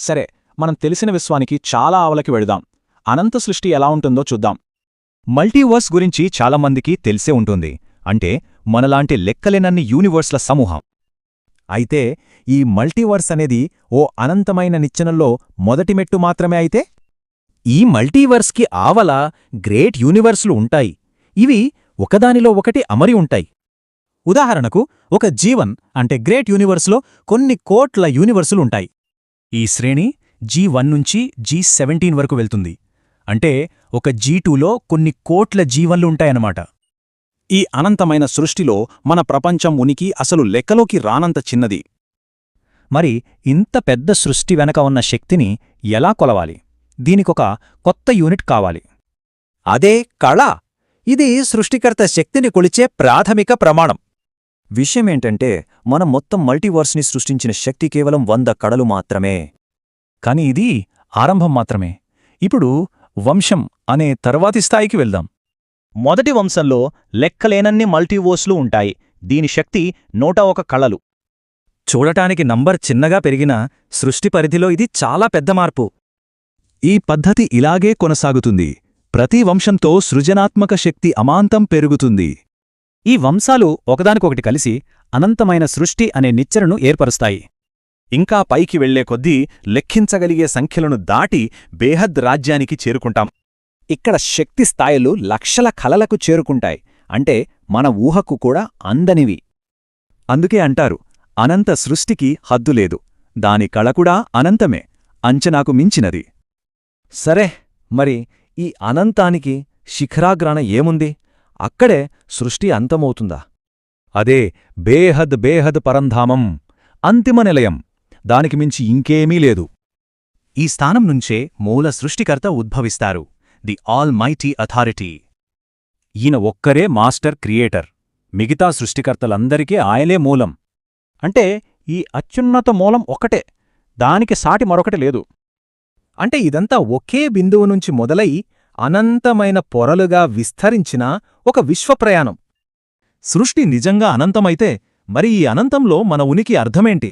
సరే మనం తెలిసిన విశ్వానికి చాలా ఆవలకి వెళదాం. అనంత సృష్టి ఎలా ఉంటుందో చూద్దాం. మల్టీవర్స్ గురించి చాలామందికి తెలిసే ఉంటుంది. అంటే మనలాంటి లెక్కలేనన్ని యూనివర్స్ల సమూహం. అయితే ఈ మల్టీవర్స్ అనేది ఓ అనంతమైన నిచ్చెనల్లో మొదటి మెట్టు మాత్రమే అయితే? ఈ మల్టీవర్స్కి ఆవల గ్రేట్ యూనివర్స్లు ఉంటాయి. ఇవి ఒకదానిలో ఒకటి అమరి ఉంటాయి. ఉదాహరణకు ఒక జీవన్ అంటే గ్రేట్ యూనివర్స్లో కొన్ని కోట్ల యూనివర్సులుంటాయి ఈ శ్రేణి జీ వన్ నుంచి జీ సెవెంటీన్ వరకు వెళ్తుంది. అంటే ఒక జీ టూలో కొన్ని కోట్ల జీవన్లు ఉంటాయన్నమాట. ఈ అనంతమైన సృష్టిలో మన ప్రపంచం ఉనికి అసలు లెక్కలోకి రానంత చిన్నది. మరి ఇంత పెద్ద సృష్టి వెనక ఉన్న శక్తిని ఎలా కొలవాలి? దీనికొక కొత్త యూనిట్ కావాలి. అదే కళ! ఇది సృష్టికర్త శక్తిని కొలిచే ప్రాథమిక ప్రమాణం. విషయమేంటంటే మనం మొత్తం మల్టీవర్స్ని సృష్టించిన శక్తి కేవలం వంద కళలు మాత్రమే. కాని ఇది ఆరంభం మాత్రమే. ఇప్పుడు వంశం అనే తర్వాతి స్థాయికి వెళ్దాం. మొదటి వంశంలో లెక్కలేనన్ని మల్టీవోర్స్లు ఉంటాయి. దీని శక్తి నూట ఒక కళలు. చూడటానికి నంబర్ చిన్నగా పెరిగినా సృష్టి పరిధిలో ఇది చాలా పెద్ద మార్పు. ఈ పద్ధతి ఇలాగే కొనసాగుతుంది. ప్రతి వంశంతో సృజనాత్మక శక్తి అమాంతం పెరుగుతుంది. ఈ వంశాలు ఒకదానికొకటి కలిసి అనంతమైన సృష్టి అనే నిచ్చెనను ఏర్పరుస్తాయి. ఇంకా పైకి వెళ్ళే కొద్దీ లెక్కించగలిగే సంఖ్యలను దాటి బేహద్ రాజ్యానికి చేరుకుంటాం. ఇక్కడ శక్తి స్థాయిలు లక్షల కలలకు చేరుకుంటాయి. అంటే మన ఊహకు కూడా అందనివి అందుకే అంటారు అనంత సృష్టికి హద్దులేదు దాని కళకుడా అనంతమే. అంచనాకు మించినది. సరే మరి ఈ అనంతానికి శిఖరాగ్రాణ ఏముంది? అక్కడే సృష్టి అంతమవుతుందా? అదే బేహద్ బేహద్ పరంధామం అంతిమ నిలయం. దానికి మించి ఇంకేమీ లేదు. ఈ స్థానం నుంచే మూల సృష్టికర్త ఉద్భవిస్తారు. ది ఆల్ మైటీ అథారిటీ ఈయన ఒక్కరే మాస్టర్ క్రియేటర్. మిగతా సృష్టికర్తలందరికీ ఆయనే మూలం. అంటే ఈ అత్యున్నత మూలం ఒకటే దానికి సాటి మరొకటి లేదు. అంటే ఇదంతా ఒకే బిందువు నుంచి మొదలై అనంతమైన పొరలుగా విస్తరించిన ఒక విశ్వప్రయాణం. సృష్టి నిజంగా అనంతమైతే మరి ఈ అనంతంలో మన ఉనికి అర్థమేంటి?